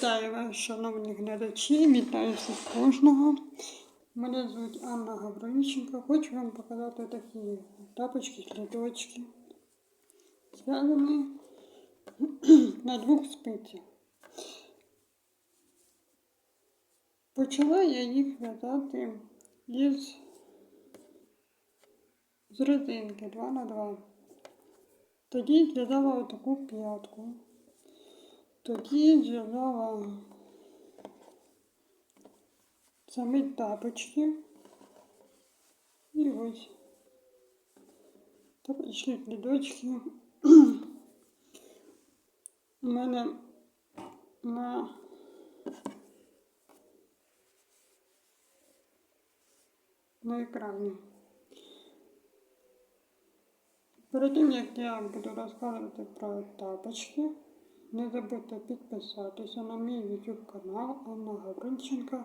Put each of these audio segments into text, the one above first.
Вітаю вас, шановні глядачі, вітаю всіх кожного. Мене звуть Анна Гаврилюченко. Хочу вам показати такі тапочки, кліточки. Зв'язані на двох спицях. Почала я їх в'язати із з резинки 2 на 2 Тоді зв'язала отаку п'ятку. Тоді зв'язала самі тапочки. І ось тапочки, клідочки. У мене на на екрані. Перед тим, як я буду розказувати про тапочки, не забудьте підписатися на мій YouTube канал Анна Гавринченка.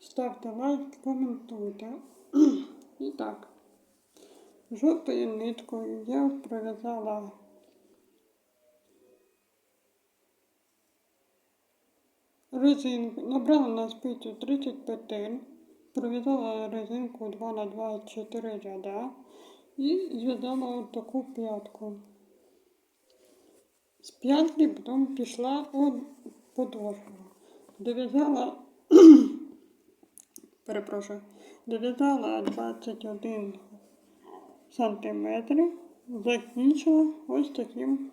Ставте лайк, коментуйте. І так, жовтою ниткою я пров'язала резинку, набрала на спицю 30 петель, пров'язала резинку 2 на 2 4 ряда і зв'язала таку п'ятку. З п'ятки потім пішла у подошву. Дов'язала, перепрошую, дов'язала 21 сантиметрів, закінчила ось таким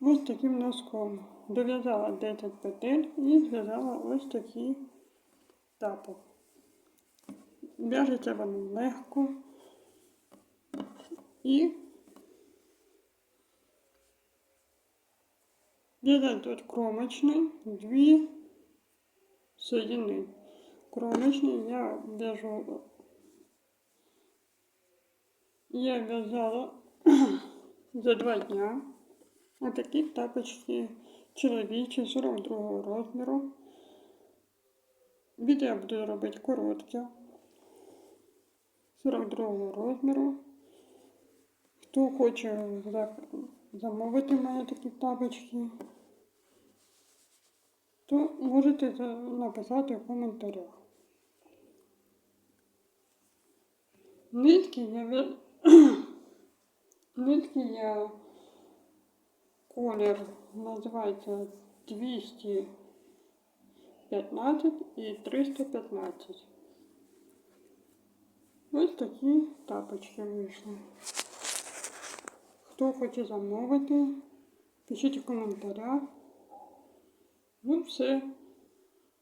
ось таким носком. Дов'язала 10 петель і зв'язала ось такий тапок. В'яжеться воно легко і Один тут кромочний, дві соєдини. Кромочний я в'яжу. Я в'язала за два дня. Отакі тапочки чоловічі 42 розміру. Відео буду робити коротке. 42 розміру. Хто хоче замовити мене такі тапочки, то можете написати в коментарях. Нитки я нитки я колір називається 215 і 315. Ось такі тапочки вийшли. Хто хоче замовити, пишіть в коментарях. Ну все.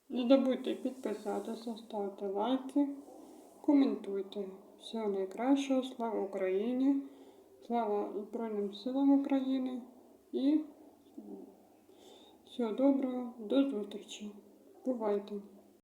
Не забудьте підписатися, ставте лайки, коментуйте. Всього найкращого, слава Україні, слава Збройним силам України і всього доброго, до зустрічі. Бувайте!